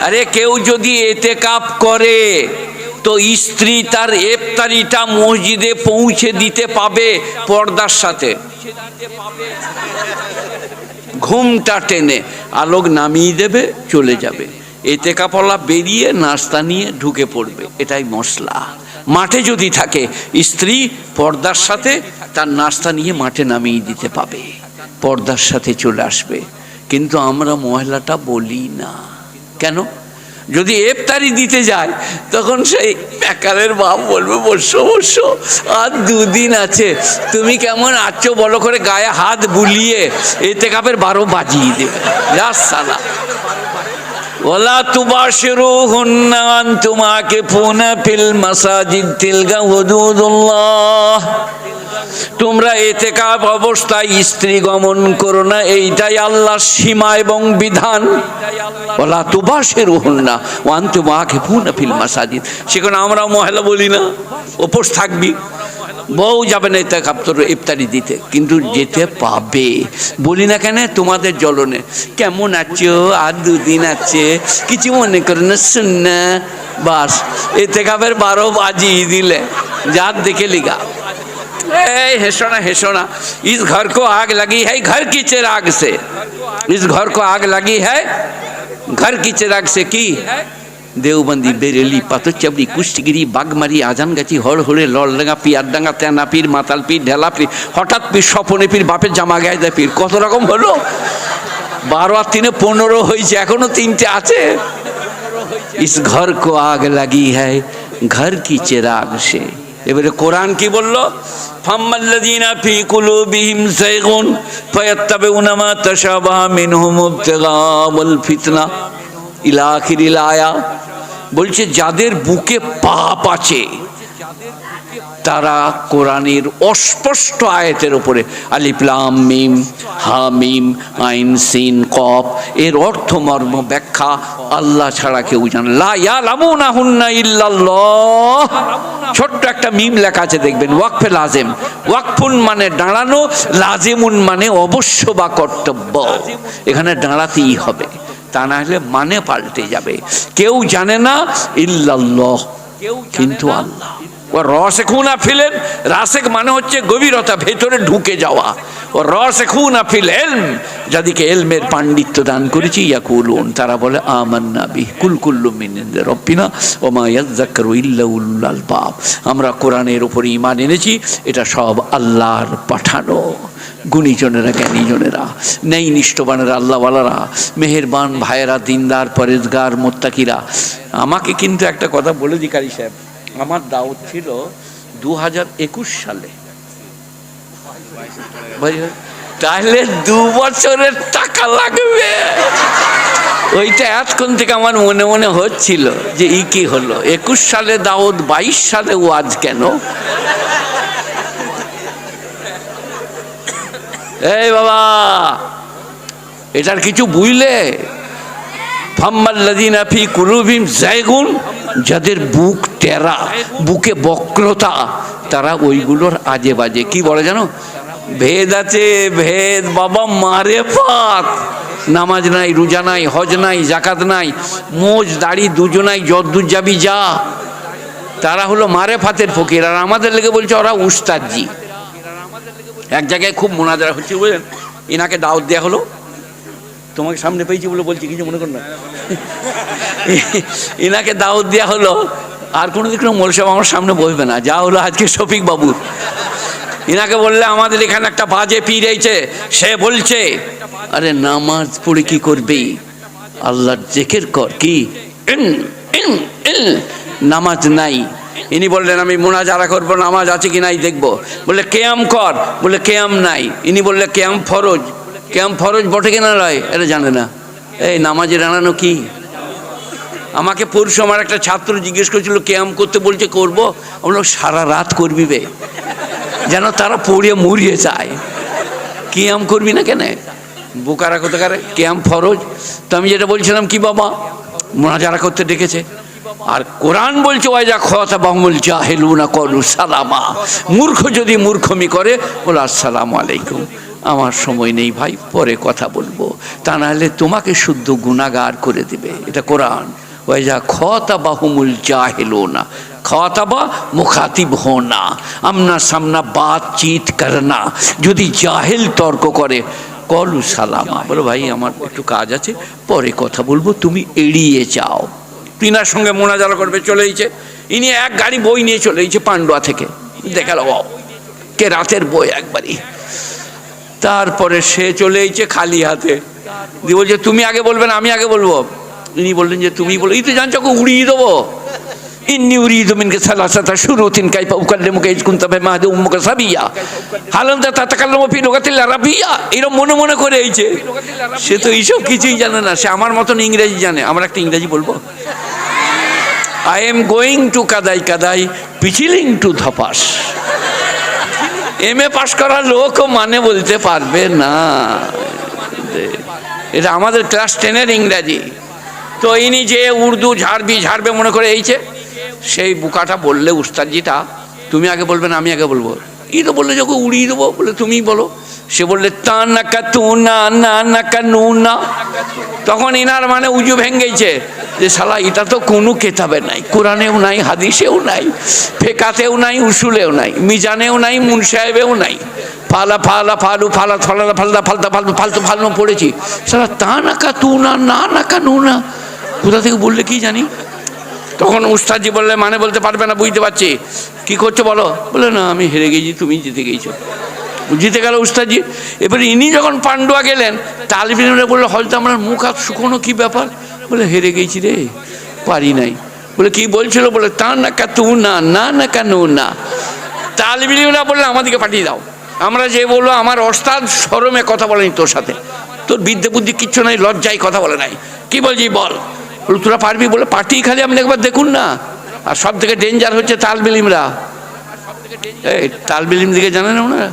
আরে কেউ যদি এতে কাপ করে, তো স্ত্রী তার এফতারিটা মসজিদে পৌঁছে দিতে পাবে পর্দার সাথে। ঘুমটা টেনে, আলোক নামিয়ে দেবে, চলে যাবে। এতে কাপলা বেরিয়ে নাস্তা নিয়ে ঢুকে পড়বে, এটাই মশলা। মাঠে যদি থাকে, স্ত্রী পর্দার সাথে তার নাস্তা নিয়ে মাঠে নামিয়ে দিতে পাবে, পর্দার সাথে চলে আসবে। কিন্তু আমরা মহিলাটা বলি না। কেন? যদি এফতারি দিতে যায়, তখন সেই প্যাকারের বাপ বলবে, বসো বসো, আর দুদিন আছে। তুমি কেমন আছো বলো করে গায়ে হাত বুলিয়ে, এতে কাপের বারো বাজিয়ে দেবে। রাস্তা ওলা তুবাশিরু হুন্নান তোমাকে পুনা ফিল মাসাজিদ তিলগা হুদুদুল্লাহ। তোমরা এতে কাপ অবস্থায় স্ত্রী গমন করো না, এইটাই আল্লাহর সীমা এবং বিধান। ওলা তুবাসের না ওয়ান তোমাকে পুনা ফিল মাসাজিদ। সেখানে আমরা মহিলা বলি না, উপোস থাকবি। বউ যাবে না এতে কাপ তোর ইফতারি দিতে কিন্তু যেতে পাবে বলি না কেন তোমাদের জ্বলনে কেমন আছো আর দুদিন আছে কিছু মনে করে না শুন না বাস এতে কাপের বারো বাজিয়ে দিলে যার দেখে লিগা ए हेसोना हेसोना इस घर को आग लगी है घर की चिराग से इस घर को आग लगी है घर की चिराग से की দেওবন্দি বেরেলি পাথরচাবড়ি কুষ্টিগিরি, বাগমারি, আজানগাছি, হড়হড়ে লড়ডাঙ্গা পিয়ারডাঙ্গা তেনা পীর মাতাল পীর ঢেলা পীর হঠাৎ পীর স্বপনে পীর বাপের জামা গায়ে পীর। কত রকম হলো? বারো আর তিনে পনেরো হয়েছে, এখনও তিনটে আছে। ইস, ঘর কো আগ লাগি হ্যায়, ঘর কি চেরাগ সে। এবারে কোরআন কি বলল? ফাম্মাল্লাযীনা ফি কুলুবিহিম যায়গুন ফায়াত্তাবিউনা মা তাশাবাহা মিনহুম ইবতিগাউল ফিতনা। ইলা আখিরিল আয়া বলছে, যাদের বুকে পাপ আছে, তারা কোরআনের অস্পষ্ট আয়াতের উপরে আলিপ্লাম মিম হামিম আইন, সিন কপ এর অর্থ মর্ম ব্যাখ্যা আল্লাহ ছাড়া কেউ জানে লা ইয়ালামুনা হুন্না ইল্লাল্লাহ। ছোট্ট একটা মিম লেখা আছে, দেখবেন, ওয়াকফে লাজেম। ওয়াকফুন মানে দাঁড়ানো, লাজেমুন মানে অবশ্য বা কর্তব্য। এখানে দাঁড়াতেই হবে। তা না হলে মানে পাল্টে যাবে। কেউ জানে না ইল্লাল্লাহ কিন্তু আল্লাহ। ও রসে খুনা ফিলেন রাসেক মানে হচ্ছে গভীরতা ভেতরে ঢুকে যাওয়া। ও রসে খুনা ফিল এলম যাদেরকে এলমের পাণ্ডিত্য দান করেছি ইয়াকুলুন তারা বলে আমান্না বি কুলকুল্লু মিনিন্দের রব্বিনা ও মা ইয়াজ্জাক্কারু ইল্লা উলুল আলবাব। আমরা কোরআনের উপরে ইমান এনেছি এটা সব আল্লাহর পাঠানো। গুণীজনেরা, জ্ঞানীজনেরা নেই নিষ্ঠবানেরা আল্লাহওয়ালারা, মেহেরবান ভাইয়েরা, দিনদার, পরেজগার, মোত্তাকিরা। আমাকে কিন্তু একটা কথা বলে দি কারি সাহেব। আমার দাওয়াত ছিল দু হাজার একুশ সালে। তাহলে দু বছরের টাকা লাগবে। ওইটা এতক্ষণ থেকে আমার মনে মনে হচ্ছিল যে, ই কি হলো? একুশ সালে দাওয়াত, বাইশ সালে ওয়াজ কেন? এই বাবা, এটার কিছু বুঝলে? কুলুবিম যাদের বুক টেরা, বুকে বক্রতা, তারা ওইগুলোর আজে বাজে কি বলে জানো? ভেদ আছে, ভেদ, বাবা মারে পাত নামাজ নাই, রোজা নাই, হজ নাই জাকাত নাই, মোজ, দাড়ি দুজনাই যদ্দুর যাবি যা। তারা হলো মারে ফাতের ফকির, আর আমাদের লেগে বলছে ওরা উস্তাদজি। এক জায়গায় খুব মোনাজারা হচ্ছে বুঝলেন এনাকে দাওয়াত দেওয়া হলো। তোমাকে সামনে পেয়েছি বলে বলছি, কিছু মনে কর না। এনাকে দাওয়াত দেওয়া হলো, আর কোনো দিন মোল সাহেব আমার সামনে বসবে না, যা হলো আজকে শফিক বাবুর এনাকে বললে, আমাদের এখানে একটা বাজে পীর এইছে সে বলছে, আরে নামাজ পড়ে কি করবি? আল্লাহর জেকের কর কি। নামাজ নাই। ইনি বললেন, আমি মোনাজারা করব, নামাজ আছে কি নাই দেখব। বললে, কেয়াম কর। বলে কেয়াম নাই। ইনি বললে, কেয়াম ফরজ। কেয়াম ফরজ বটে কিনা নয় এটা জানে না। এই নামাজে দাঁড়ানো কি? আমাকে পরশু আমার একটা ছাত্র জিজ্ঞেস করেছিল, কেয়াম করতে বলছে, করব? আমরা সারা রাত করবি বে। যেন তারা পড়িয়ে মরিয়ে যায়। কেয়াম করবি না কেন? বোকারা করতে কোথাকারে? কেয়াম ফরজ। তো আমি যেটা বলছিলাম, কি বাবা? মোনাজারা করতে ডেকেছে। আর কোরআন বলছে ওয়াইজা খতা বাহমুল জাহেলুনা করু সালামা। মূর্খ যদি মূর্খমি করে, বলো, আসসালামু আলাইকুম, আমার সময় নেই ভাই, পরে কথা বলব। তা নাহলে তোমাকে শুদ্ধ গুণাগার করে দেবে। এটা কোরআন। ওয়াইজা খতাবা হুমুল জাহেলো না খতাবা মুখাতিব হোনা। আমনা সামনা বাতচিত করনা। যদি জাহেল তর্ক করে কলু সালামা। বলো, ভাই, আমার একটু কাজ আছে, পরে কথা বলব, তুমি এড়িয়ে যাও। তিনার সঙ্গে মোনাজারা করবে চলেইছে ইনি এক গাড়ি বই নিয়ে চলেইছে পান্ডুয়া থেকে। দেখাল কে রাতের বই একবারই? তারপরে সে চলে এসেছে খালি হাতে। দিয়ে বলছে, তুমি আগে বলবে না, আমি আগে বলব। ইনি বললেন যে, তুমি বলো এই তো জানছো উড়িয়ে দেবো। ইন্নি উড়িয়ে দেবেন কে সালাসাতা শুরু তিন কাইপা উকাল্লে মুখে ইজকুন তবে মাহাদে উম্মুকে সাবিয়া হালান তা তাকাল্লাম ফি লোকাতিল আরাবিয়া এরকম মনে মনে করে এইছে সে তো এইসব কিছুই জানে না। সে আমার মতন ইংরেজি জানে। আমরা একটা ইংরেজি বলব? আই এম গোয়িং টু কাদাই কাদাই পিছিলিং টু ধপাস। এম এ পাশ করা লোকও মানে বলতে পারবে না। এটা আমাদের ক্লাস টেনের ইংরাজি। তো ইনি যে উর্দু ঝাড়বি ঝাড়বে মনে করে এইছে সেই বুকাটা বললে উস্তাদজিটা, তুমি আগে বলবে না, আমি আগে বলব। ই তো বললে, যখন উড়িয়ে দেবো, বলে তুমিই বলো। সে বললে তা নাকা তু না না নু না তখন ইনার মানে উজু ভেঙ্গেছে যে, শালা, এটা তো কোনো কেতাবে নাই, কোরআনেও নাই, হাদিসেও নাই, ফেকাতেও নাই, উসুলেও নাই, মিজানেও নাই, মুন সাহেবেও নাই। ফালা ফালা, ফালু, ফালা ফালা ফালদা ফালদা ফালতু ফালতু ফালতু পড়েছি। সালা তা নাকা তু না না নাকা নু না কোথা থেকে বললে কি জানি? তখন উস্তাদজি বললে মানে বলতে পারবে না, বুঝতে পারছি। কি করছ বলো? বলে, না, আমি হেরে গেছি, তুমি জিতে গেছো। জিতে গেল উস্তাদজি। এবারে ইনি যখন পান্ডুয়া গেলেন তালবিনরা বলল, হয়তো আমার মুখ হাত শুকনো কি ব্যাপার? বলে, হেরে গেছি রে, পারি নাই। বলে, কি বলছিল? বলে, তা না কা তু না না না কেন না তালবিনরা বললে, আমাদেরকে পাঠিয়ে দাও। আমরা যে বলল আমার অস্তাদ সরমে কথা বলেনি তোর সাথে। তোর বিদ্যে বুদ্ধি কিচ্ছু নাই, লজ্জায় কথা বলে নাই। কি বলছি বল বলে? তোরা পারবি বলে পার্টি খালি আপনি একবার দেখুন না। আর সব থেকে ডেঞ্জার হচ্ছে তালবিলিমরা। এই তালবিলিম দিকে জানেন ওনারা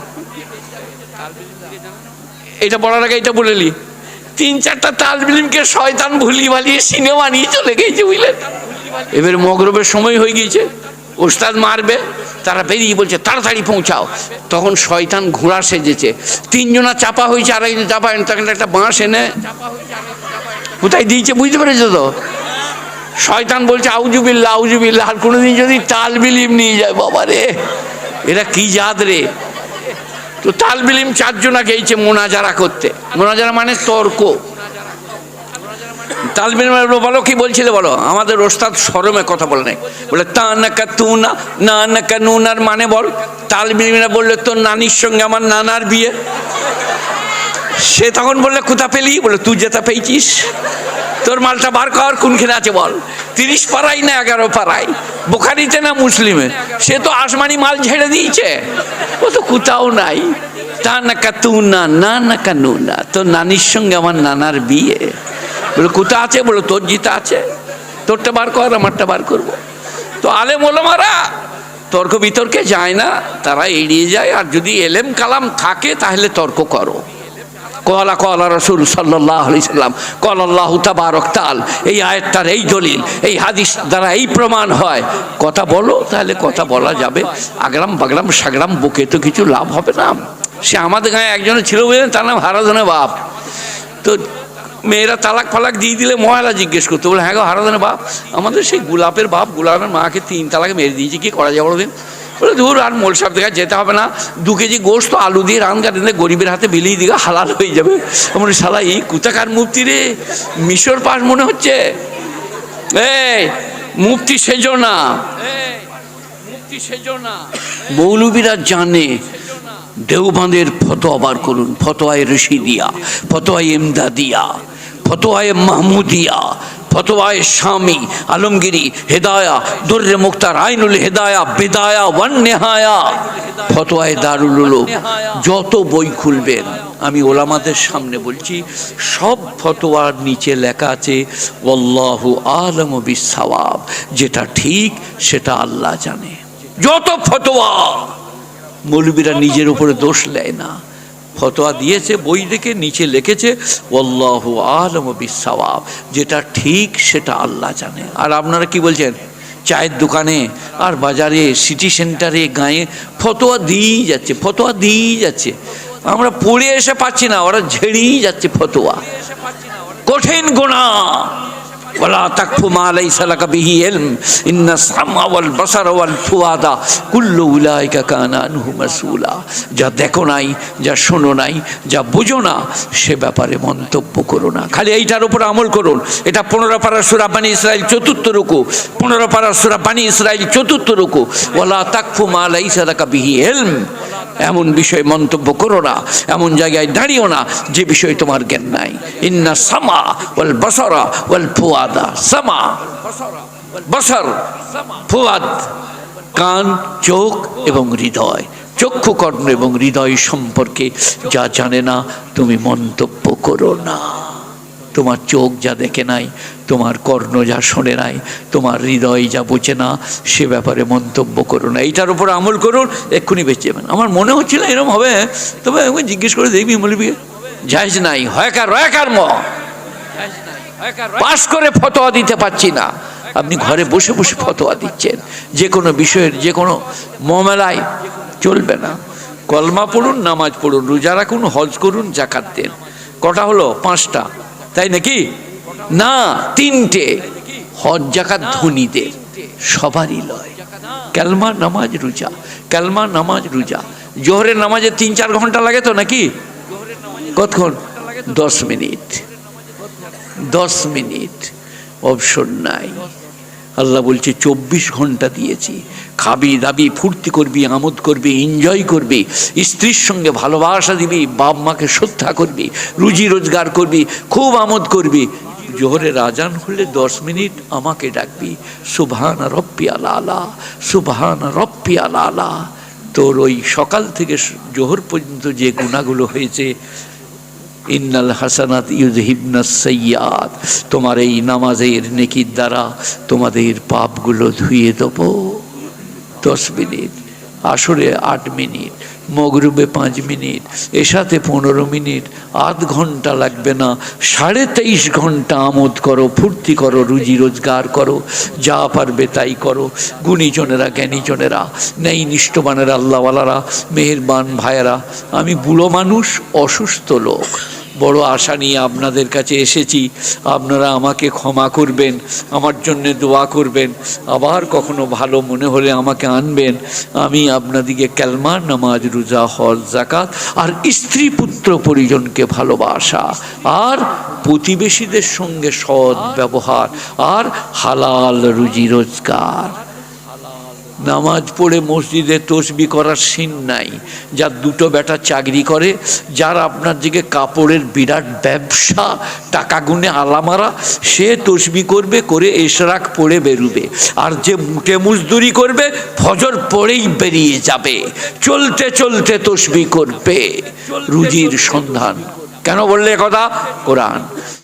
এটা বলার আগে এটা বলেলি তিন চারটা তালবিলিমকে শয়তান ভুলি ভালিয়ে সিনেমা নিয়ে চলে গেছে বুঝলেন এবার মগরবের সময় হয়ে গিয়েছে। ওস্তাদ মারবে, তারা বেরিয়ে বলছে, তাড়াতাড়ি পৌঁছাও। তখন শয়তান ঘোড়া সেজেছে। তিনজনা চাপা হয়েছে আর একজন চাপা তখন একটা বাঁশ এনে কোথায় দিয়েছে বুঝতে পেরেছ তো? শয়তান বলছে আউজুবিল্লা আউজুবিল্লা আর কোনোদিন যদি তাল বিলিম নিয়ে যায়, বাবা রে, এরা কি জাত রে? তো তাল বিলিম চারজনা গেছে মোনাজারা করতে। মোনাজারা মানে তর্ক। তালবিল বলো কি বলছিলে বলো? আমাদের ওস্তাদ সরমে কথা বলে নাই। বলে তা নাকা তু না না নাকা নুনার মানে বল। তালবিলরা বললে, তোর নানির সঙ্গে আমার নানার বিয়ে। সে তখন বললে, কোথা পেলি? বলে, তুই যেটা পেয়েছিস। তোর মালটা বার কর, কোনখানে আছে বল। তিরিশ পাড়াই না এগারো পাড়াই। বোখারিতে না মুসলিমে? সে তো আসমানি মাল ঝেড়ে দিয়েছে। ও তো কোথাও নাই। তা নাকা তু না না নু না তোর নানির সঙ্গে আমার নানার বিয়ে। বলে, কোথা আছে? বলে, তোর জিতা আছে। তোরটা বার কর, আমারটা বার করব। তো আলে মোলামারা তর্ক বিতর্কে যায় না, তারা এড়িয়ে যায়। আর যদি এলেম কালাম থাকে, তাহলে তর্ক করো। কলা কলা রসুল সাল্লাহ আলি সাল্লাম কল্লাহ তাবারক তাল এই আয়াতটার এই দলিল, এই হাদিস দ্বারা এই প্রমাণ হয়। কথা বলো, তাহলে কথা বলা যাবে। আগরাম বাগরাম সাগরাম বুকে তো কিছু লাভ হবে না। সে আমাদের গায়ে একজনে ছিল বুঝলেন, তার নাম হারাধনে বাপ। তো মেয়েরা তালাক ফালাক দিয়ে দিলে মহিলা জিজ্ঞেস করতো, বলে হ্যাঁ গো, হারাধনে বাপ, আমাদের সেই গোলাপের বাপ, গোলাপের মাকে তিন তালাকে মেরে দিয়েছে, কি করা যাবে বলে, ধুর, আর মোল সাহেব দেখা যেতে হবে না। দু কেজি গোস্ত, আলু দিয়ে রান কাটেন গরিবের হাতে বিলিয়ে দিকে হালাল হয়ে যাবে। আমার শালা, এই কুতাকার মুক্তি রে, মিশর পাশ মনে হচ্ছে? এই মুক্তি সেজো না। মুক্তি মৌলবীরা জানে দেওবাঁধের ফতোয়া বার করুন। ফতোয়ায় রশিদিয়া, ফতোয়ায় এমদাদিয়া ফতোয়ায় মাহমুদিয়া ফতোয়ায় স্বামী আলমগিরি, হেদায়া, দুর্রে মুক্তার, আইনুল হেদায়া, বেদায়া, ওয়ান নেহায়া। ফতোয়ায় দারুল উলুম, যত বই খুলবেন, আমি ওলামাদের সামনে বলছি, সব ফতোয়ার নিচে লেখা আছে ওল্লাহু আলম বিসাওয়াব যেটা ঠিক, সেটা আল্লাহ জানে। যত ফতোয়া, মৌলবীরা নিজের উপরে দোষ নেয় না। ফতোয়া দিয়েছে, বই দেখে নিচে লিখেছে ওল্লাহ আলম বিসাওয়াব যেটা ঠিক সেটা আল্লাহ জানে। আর আপনারা কি বলছেন? চায়ের দোকানে আর বাজারে, সিটি সেন্টারে, গায়ে ফতোয়া দিয়েই যাচ্ছে, ফতোয়া দিয়েই যাচ্ছে। আমরা পড়ে এসে পাচ্ছি না, ওরা ঝেড়েই যাচ্ছে ফতোয়া। কঠিন গুণা ولا تقف ما ليس لك به علم إن السمع والبصر والفؤاد كل أولئك كان عنه مسؤولا যা দেখো নাই যা শোনো নাই যা বুঝো না সে ব্যাপারে মন্তব্য করো না খালি এইটার উপর আমল করুন এটা পনেরো পাড়া সুরা বানি ইসরায়েল চতুর্থ রুকু পনেরো পাড়া সুরা বানি ইসরায়েল চতুর্থ রুকু ওলা তাকফু মা লাইসা লাকা বিহি ইলম এমন বিষয়ে মন্তব্য করো না, এমন জায়গায় দাঁড়িও না যে বিষয়ে তোমার জ্ঞান নাই। ইন্না সামা ওয়াল বসরা ওয়াল ফুয়াদা। সামা বসর, ফুয়াদ, কান, চোখ এবং হৃদয়। চক্ষু কর্ণ এবং হৃদয় সম্পর্কে যা জানে না, তুমি মন্তব্য করো না। তোমার চোখ যা দেখে নাই, তোমার কর্ণ যা শোনে নাই, তোমার হৃদয় যা বোঝে না, সে ব্যাপারে মন্তব্য করো না। এইটার উপর আমল করুন, এক্ষুনি বেঁচে যাবেন। আমার মনে হচ্ছিল এরকম হবে, তবে আমি জিজ্ঞেস করে দেখবি মৌলবী জাহেজ নাই, হয়কার, রয়কার ম। পাশ করে ফতোয়া দিতে পারছি না। আপনি ঘরে বসে বসে ফতোয়া দিচ্ছেন। যে কোনো বিষয়ের, যে কোনো মমেলায় চলবে না। কলমা পড়ুন, নামাজ পড়ুন, রোজা রাখুন, হজ করুন জাকাত দেন। কটা হলো? পাঁচটা। তাই নাকি? না, তিনটে। হজ জাকাত ধনীদের, সবারই লয়। ক্যালমা নামাজ রোজা ক্যালমা নামাজ রোজা। জোহরের নামাজে তিন, চার ঘণ্টা লাগে তো নাকি? কতক্ষণ? দশ মিনিট। দশ মিনিট। অবসর নাই। আল্লাহ বলছে, চব্বিশ ঘণ্টা দিয়েছি। খাবি দাবি, ফুর্তি করবি, আমোদ করবি এনজয় করবি, স্ত্রীর সঙ্গে ভালোবাসা দিবি, বাপ মাকে শ্রদ্ধা করবি, রুজি রোজগার করবি, খুব আমোদ করবি। জোহরের আজান হলে দশ মিনিট আমাকে ডাকবি, সুবহান রপ্পি আলা সুবহান রপ্পি আলা তোর ওই সকাল থেকে জোহর পর্যন্ত যে গুণাগুলো হয়েছে ইন্নাল হাসানাত ইউজহিবনা সৈয়াদ তোমার এই নামাজের নেকির দ্বারা তোমাদের পাপগুলো ধুয়ে দেব। দশ মিনিট, আসরে আট মিনিট। মগরুবে পাঁচ মিনিট এসাতে পনেরো মিনিট, আধ ঘণ্টা লাগবে না। সাড়ে তেইশ ঘণ্টা আমোদ করো, ফুর্তি করো, রুজি রোজগার করো, যা পারবে তাই করো। গুণীজনেরা, জ্ঞানীজনেরা নেই নিষ্ঠবানেরা আল্লাহওয়ালারা, মেহেরবান ভাইয়েরা, আমি বুড়ো মানুষ, অসুস্থ লোক। বড় আশা নিয়ে আপনাদের কাছে এসেছি। আপনারা আমাকে ক্ষমা করবেন, আমার জন্য দোয়া করবেন। আবার কখনো ভালো মনে হলে আমাকে আনবেন। আমি আপনাদিকে ক্যালমা নামাজ, রোজা, হজ জাকাত আর স্ত্রী পুত্র পরিজনকে ভালোবাসা আর প্রতিবেশীদের সঙ্গে সৎ ব্যবহার আর হালাল রুজি রোজগার। নামাজ পড়ে মসজিদে তসবি করার সিন নাই। যার দুটো বেটা চাকরি করে, যার আপনার দিকে কাপড়ের বিরাট ব্যবসা, টাকা গুনে আলামারা, সে তসবি করবে, করে এশরাক পড়ে বেরুবে। আর যে মুটে মুজদুরি করবে, ফজর পড়েই বেরিয়ে যাবে। চলতে চলতে তসবি করবে। রুজির সন্ধান। কেন বললে কথা? কোরআন।